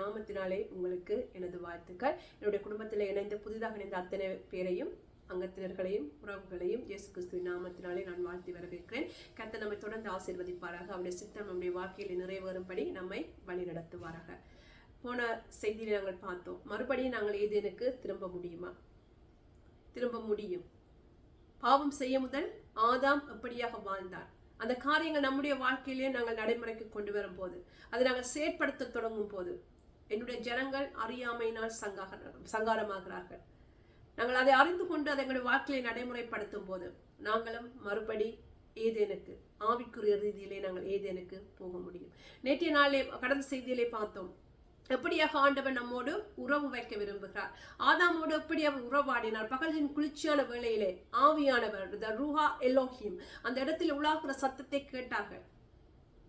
நாமத்தினாலே உங்களுக்கு எனது வாழ்த்துக்கள். என்னுடைய குடும்பத்தில் இணைந்த புதிதாக இணைந்த அத்தனை பேரையும் அங்கத்தினர்களையும் உறவுகளையும் இயேசு கிறிஸ்துவின் நாமத்தினாலே நான் வாழ்த்தி வரவேற்கிறேன். கத்த நம்மை தொடர்ந்து ஆசீர்வதிப்பாராக. அவருடைய சித்தம் நம்முடைய வாழ்க்கையில் நிறைவேறும்படி நம்மை வழி நடத்துவாராக. போன செய்தியில் நாங்கள் பார்த்தோம் மறுபடியும் நாங்கள் ஏதேனுக்கு திரும்ப முடியுமா? திரும்ப முடியும். பாவம் செய்ய முதல் ஆதாம் எப்படியாக வாழ்ந்தார். அந்த காரியங்கள் நம்முடைய வாழ்க்கையிலேயே நாங்கள் நடைமுறைக்கு கொண்டு வரும்போது அதை நாங்கள் செயற்படுத்த தொடங்கும் போது என்னுடைய ஜனங்கள் அறியாமையினால் சங்காக சங்காரமாகிறார்கள். நாங்கள் அதை அறிந்து கொண்டு அதை எங்களுடைய வாழ்க்கையை நடைமுறைப்படுத்தும் போது நாங்களும் மறுபடி ஏதேனுக்கு ஆவிக்குரிய ரீதியிலே நாங்கள் ஏதேனுக்கு போக முடியும். நேற்றைய நாளிலே கடந்த செய்தியிலே பார்த்தோம். எப்படியாக ஆண்டவன் நம்மோடு உறவு வைக்க விரும்புகிறார்? ஆதாமோடு எப்படி அவர் உறவாடினார்? பகலின் குளிர்ச்சியான வேளையிலே ஆவியானவர் த ரூஹா எல்லோஹிம் அந்த இடத்தில் உலாகுற சத்தத்தை கேட்டார்கள்.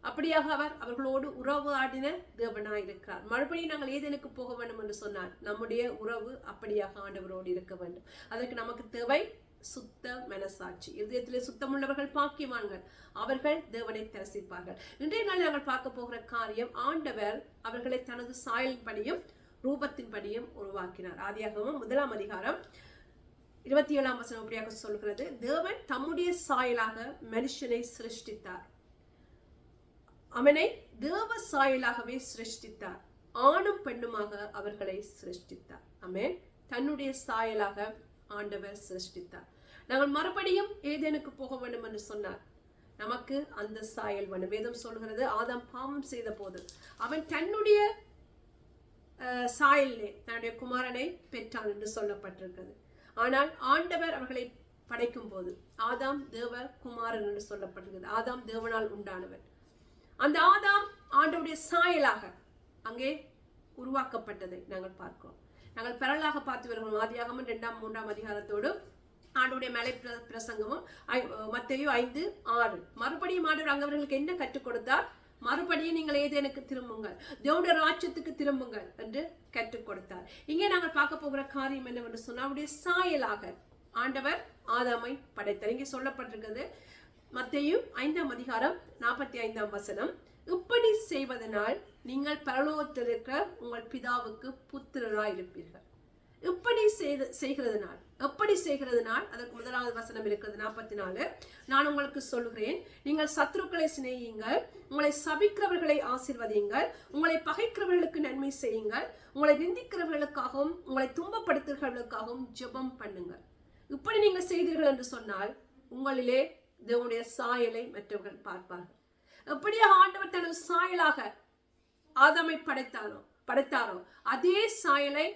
அப்படியாக அவர் அவர்களோடு உறவு ஆடின தேவனாய் இருக்கிறார் மறுபடியும் நாங்கள் ஏதேனுக்கு போக வேண்டும் என்று சொன்னார் நம்முடைய உறவு அப்படியாக ஆண்டவரோடு இருக்க வேண்டும். அதற்கு நமக்கு தேவை சுத்த மனசாட்சி. இதயத்திலே சுத்தமுள்ளவர்கள் பாக்கியவான்கள். அவர்கள் தேவனை தரிசிப்பார்கள். இன்றைய நாள் நாங்கள் பார்க்க போகிற காரியம் ஆண்டவர் அவர்களை தனது சாயலின்படியும் ரூபத்தின்படியும் உருவாக்கினார். ஆதியாகவும் முதலாம் அதிகாரம் இருபத்தி ஏழாம் வசனம் அப்படியாக சொல்கிறது தேவன் தம்முடைய சாயலாக மனுஷனை சிருஷ்டித்தார். அவனை தேவ சாயலாகவே சிருஷ்டித்தார். ஆணும் பெண்ணுமாக அவர்களை சிருஷ்டித்தார். அமேன் தன்னுடைய சாயலாக ஆண்டவர் சிருஷ்டித்தார். நாங்கள் மறுபடியும் ஏதேனுக்கு போக வேண்டும் என்று சொன்னார் நமக்கு அந்த சாயல் வேணும் வேதம் சொல்கிறது ஆதாம் பாவம் செய்த போது அவன் தன்னுடைய சாயலே சாயலிலே தன்னுடைய குமாரனை பெற்றான் என்று சொல்லப்பட்டிருக்கிறது. ஆனால் ஆண்டவர் அவர்களை படைக்கும் போது ஆதாம் தேவ குமாரன் என்று சொல்லப்பட்டிருக்கிறது. ஆதாம் தேவனால் உண்டானவன். அந்த ஆதாம் ஆண்டவுடைய சாயலாக அங்கே உருவாக்கப்பட்டதை நாங்கள் பார்க்கிறோம். நாங்கள் பரலாக பார்த்து வருகிறோம். ஆதியாகமும் ரெண்டாம் மூன்றாம் அதிகாரத்தோடு ஆண்டோடைய மலை பிரசங்கமும் ஐ- ஐந்து ஆறு. மறுபடியும் ஆண்டவர் அங்கவர்களுக்கு என்ன கற்றுக் கொடுத்தார்? மறுபடியும் நீங்கள் ஏதேனுக்கு திரும்புங்கள். தேவனுடைய ராஜ்யத்துக்கு திரும்புங்கள் என்று கற்றுக் கொடுத்தார். இங்கே நாங்கள் பார்க்க போகிற காரியம் என்னவென்று சொன்னால் அவருடைய சாயலாக ஆண்டவர் ஆதாமை படைத்தார். இங்கே சொல்லப்பட்டிருக்கிறது மத்தையும் ஐந்தாம் அதிகாரம் நாற்பத்தி ஐந்தாம் வசனம். இப்படி செய்வதனால் நீங்கள் பரலோகத்தில் இருக்கிற உங்கள் பிதாவுக்கு புத்திரராய் இருப்பீர்கள். இப்படி செய்து செய்கிறதுனால் எப்படி செய்கிறதுனால்? அதற்கு முதலாவது வசனம் இருக்கிறது நாற்பத்தி நாலு நான் உங்களுக்கு சொல்கிறேன் நீங்கள் சத்ருக்களை சிநேகியுங்கள் உங்களை சபிக்கிறவர்களை ஆசிர்வதியுங்கள் உங்களை பகைக்கிறவர்களுக்கு நன்மை செய்யுங்கள் உங்களை நிந்திக்கிறவர்களுக்காகவும் உங்களை துன்பப்படுத்துகிறவர்களுக்காகவும் ஜெபம் பண்ணுங்கள். இப்படி நீங்கள் செய்தீர்கள் என்று சொன்னால் உங்களிலே தேவனுடைய சாயலை மற்றவர்கள் பார்ப்பார்கள். எப்படியே ஆண்டவர் தனது சாயலாக ஆதாமை படைத்தாரோ படைத்தாரோ அதே சாயலை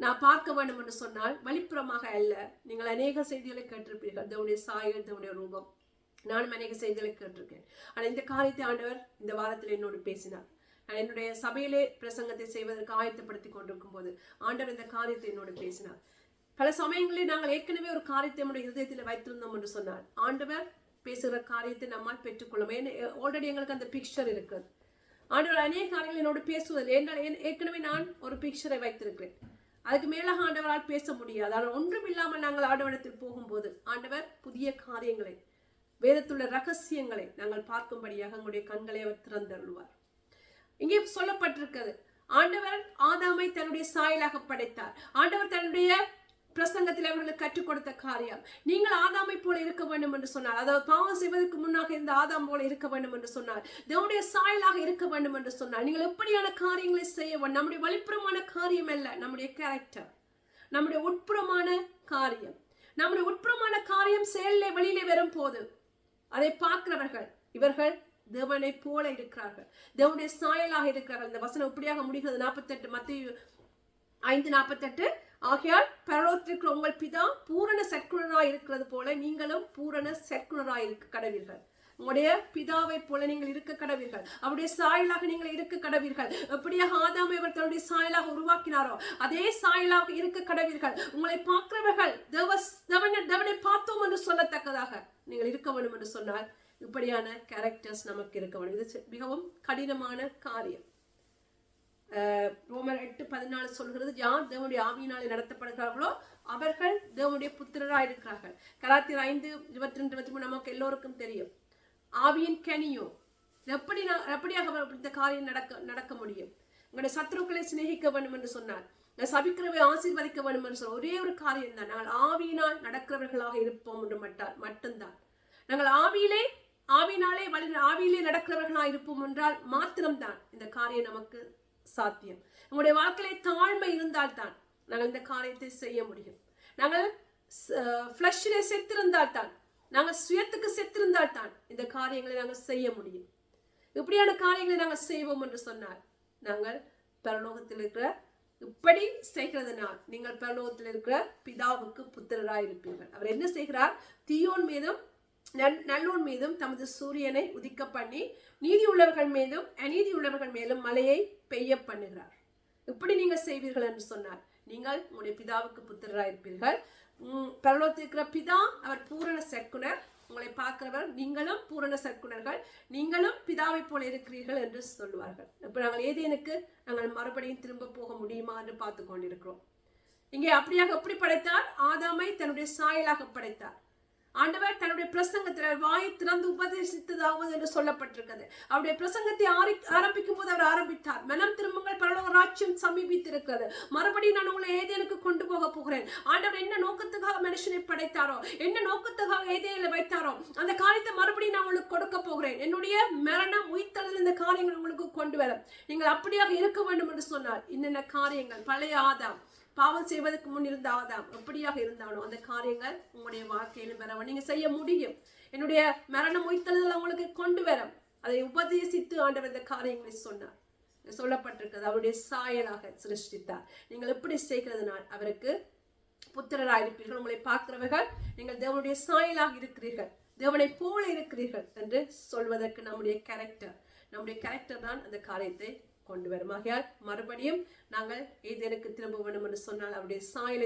நான் பார்க்க வேண்டும் என்று சொன்னால் வெளிப்புறமாக அல்ல. நீங்கள் அநேக செய்திகளை கேட்டிருப்பீர்கள். தேவனுடைய சாயல் தேவனுடைய ரூபம். நானும் அநேக செய்திகளை கேட்டிருக்கேன். ஆனால் இந்த காரியத்தை ஆண்டவர் இந்த வாரத்தில் என்னோடு பேசினார். நான் என்னுடைய சபையிலே பிரசங்கத்தை செய்வதற்கு ஆயத்தப்படுத்தி கொண்டிருக்கும் போது ஆண்டவர் இந்த காரியத்தை என்னோடு பேசினார். பல சமயங்களில் நாங்கள் ஏற்கனவே ஒரு காரியத்தை நம்முடைய இருதயத்தில் வைத்திருந்தோம் என்று சொன்னார். ஆண்டவர் பேசுகிற காரியத்தை நம்மால் பெற்றுக்கொள்ளும் ஏன்னா ஆல்ரெடி எங்களுக்கு அந்த பிக்சர் இருக்குது ஆண்டவர் அநேக காரியங்கள் என்னோடு பேசுவதில்லை. என்றால் ஏற்கனவே நான் ஒரு பிக்சரை வைத்திருக்கிறேன். அதுக்கு மேலாக ஆண்டவரால் பேச முடியாது. ஆனால் ஒன்றும் இல்லாமல் நாங்கள் ஆண்டவரிடத்தில் போகும்போது ஆண்டவர் புதிய காரியங்களை வேதத்துள்ள ரகசியங்களை நாங்கள் பார்க்கும்படியாக எங்களுடைய கண்களை அவர் திறந்தருள்வார். இங்கே சொல்லப்பட்டிருக்கிறது ஆண்டவர் ஆதாமை தன்னுடைய சாயலாக படைத்தார். ஆண்டவர் தன்னுடைய பிரசங்கத்தில் அவர்களுக்கு கற்றுக் கொடுத்த காரியம். நீங்கள் ஆதாமை போல இருக்க வேண்டும் என்று சொன்னார். அதாவது பாவம் செய்வதற்கு முன்னாக இந்த ஆதாம் போல இருக்க வேண்டும் என்று சொன்னார். தேவனுடைய சாயலாக இருக்க வேண்டும் என்று சொன்னார். நீங்கள் எப்படியான காரியங்களை செய்ய வேண்டும்? நம்முடைய வெளிப்புறமான காரியம் அல்ல நம்முடைய கேரக்டர் நம்முடைய உட்புறமான காரியம். நம்முடைய உட்புறமான காரியம் செயலிலே வெளியிலே வரும் போது அதை பார்க்கிறவர்கள் இவர்கள் தேவனை போல இருக்கிறார்கள். தேவனுடைய சாயலாக இருக்கிறார்கள். இந்த வசனம் இப்படியாக முடிகிறது. நாற்பத்தெட்டு மத்திய ஐந்து நாற்பத்தெட்டு ஆகையால் பரலோகத்திற்கு உங்கள் பிதா பூரண சற்குணராக இருக்கிறது போல நீங்களும் பூரண சற்குணராக இருக்க கடவீர்கள். உங்களுடைய பிதாவை போல நீங்கள் இருக்க கடவீர்கள். அவருடைய சாயலாக நீங்கள் இருக்க கடவீர்கள். எப்படியாக ஆதாமை அவர் தன்னுடைய சாயலாக உருவாக்கினாரோ அதே சாயலாக இருக்க கடவீர்கள். உங்களை பார்க்கிறவர்கள் தேவ தேவனை தேவனை பார்த்தோம் என்று சொல்லத்தக்கதாக நீங்கள் இருக்க வேண்டும் என்று சொன்னால் இப்படியான கேரக்டர்ஸ் நமக்கு இருக்க வேண்டும். இது மிகவும் கடினமான காரியம். ரோமர் எட்டு பதினாலு சொல்கிறது யார் தேவனுடைய ஆவியினாலே நடத்தப்படுகிறார்களோ அவர்கள் தேவனுடைய புத்திரராக இருக்கிறார்கள் கலாத்தியர் ஐந்து இருபத்தி ரெண்டு இருபத்தி மூணு நமக்கு எல்லோருக்கும் தெரியும். ஆவியின் கனியோ எப்படி நான் எப்படியாக இந்த காரியம் நடக்க நடக்க முடியும்? உங்களுடைய சத்ருக்களை சிநேகிக்க வேண்டும் என்று சொன்னார். சபிக்கிறவை ஆசீர்வதிக்க வேண்டும் என்று சொன்ன ஒரே ஒரு காரியம் தான். நாங்கள் ஆவியினால் நடக்கிறவர்களாக இருப்போம் என்று மட்டால் மட்டும்தான். நாங்கள் ஆவியிலே ஆவியினாலே வழி ஆவியிலே நடக்கிறவர்களாக இருப்போம் என்றால் மாத்திரம்தான். இந்த காரியம் நமக்கு சாத்தியம். உங்களுடைய வாழ்க்கையில தாழ்மை இருந்தால்தான் நாங்கள் இந்த காரியத்தை செய்ய முடியும். நாங்கள் ஃப்ளஷிலே செத்திருந்தால் தான் நாங்கள் சுயத்துக்கு செத்திருந்தால் தான் இந்த காரியங்களை நாங்கள் செய்ய முடியும். இப்படியான காரியங்களை நாங்கள் செய்வோம் என்று சொன்னால் நாங்கள் பரலோகத்தில் இருக்கிற இப்படி செய்கிறதுனால் நீங்கள் பரலோகத்தில் இருக்கிற பிதாவுக்கு புத்திரராய் இருப்பீர்கள் அவர் என்ன செய்கிறார்? தீயோன் மீதும் நல்- நல்லோன் மீதும் தமது சூரியனை உதிக்க பண்ணி நீதி உள்ளவர்கள் மீதும் அநீதி உள்ளவர்கள் மேலும் மலையை பெய்ய பண்ணுகிறார் இப்படி நீங்கள் செய்வீர்கள் என்று சொன்னார். நீங்கள் உங்களுடைய பிதாவுக்கு புத்திரராக இருப்பீர்கள். உம், இருக்கிற பிதா அவர் பூரண சர்க்குனர் உங்களை பார்க்கிறவர் நீங்களும் பூரண சர்க்குனர்கள் நீங்களும் பிதாவை போல இருக்கிறீர்கள் என்று சொல்லுவார்கள். இப்போ நாங்கள் ஏதேனுக்கு நாங்கள் மறுபடியும் திரும்ப போக முடியுமா என்று பார்த்து கொண்டிருக்கிறோம். இங்கே அப்படியாக எப்படி படைத்தார்? ஆதாமை தன்னுடைய சாயலாக படைத்தார். ஆண்டவர் தன்னுடைய பிரசங்கத்தில் வாயை திறந்து உபதேசித்ததாவது என்று சொல்லப்பட்டிருக்கிறது. அவருடைய பிரசங்கத்தை ஆரி ஆரம்பிக்கும் போது அவர் ஆரம்பித்தார். மனம் திரும்புங்கள் பரலோக ராஜ்யம் சமீபித்திருக்கிறது. மறுபடியும் நான் உங்களை ஏதேனுக்கு கொண்டு போக போகிறேன். ஆண்டவர் என்ன நோக்கத்துக்காக மனுஷனை படைத்தாரோ என்ன நோக்கத்துக்காக ஏதேனில் வைத்தாரோ அந்த காரியத்தை மறுபடியும் நான் உங்களுக்கு கொடுக்க போகிறேன். என்னுடைய மரணம் உயிர்த்தலில் இந்த காரியங்கள் உங்களுக்கு கொண்டு வரும். நீங்கள் அப்படியாக இருக்க வேண்டும் என்று சொன்னார். என்னென்ன காரியங்கள்? பழைய ஆதாம். பாவம் செய்வதற்கு முன் இருந்தாதான் எப்படியாக இருந்தாலும் அந்த காரியங்கள் உங்களுடைய வாழ்க்கையிலும் வர நீங்க செய்ய முடியும். என்னுடைய மரணம் உயிர்த்தலில் உங்களுக்கு கொண்டு வரும். அதை உபதேசித்து ஆண்டவர் இந்த காரியங்களை சொன்னார். சொல்லப்பட்டிருக்கிறது அவருடைய சாயலாக சிருஷ்டித்தார். நீங்கள் எப்படி செய்கிறதுனால் அவருக்கு புத்திரராக இருப்பீர்கள் உங்களை பார்க்கிறவர்கள் நீங்கள் தேவனுடைய சாயலாக இருக்கிறீர்கள். தேவனை போல இருக்கிறீர்கள் என்று சொல்வதற்கு நம்முடைய கேரக்டர் நம்முடைய கேரக்டர் தான் அந்த காரியத்தை கொண்டு வரும் ஆகையால் மறுபடியும் நாங்கள் ஏதேனுக்கு திரும்ப வேண்டும் என்று சொன்னால் அவருடைய சாயலை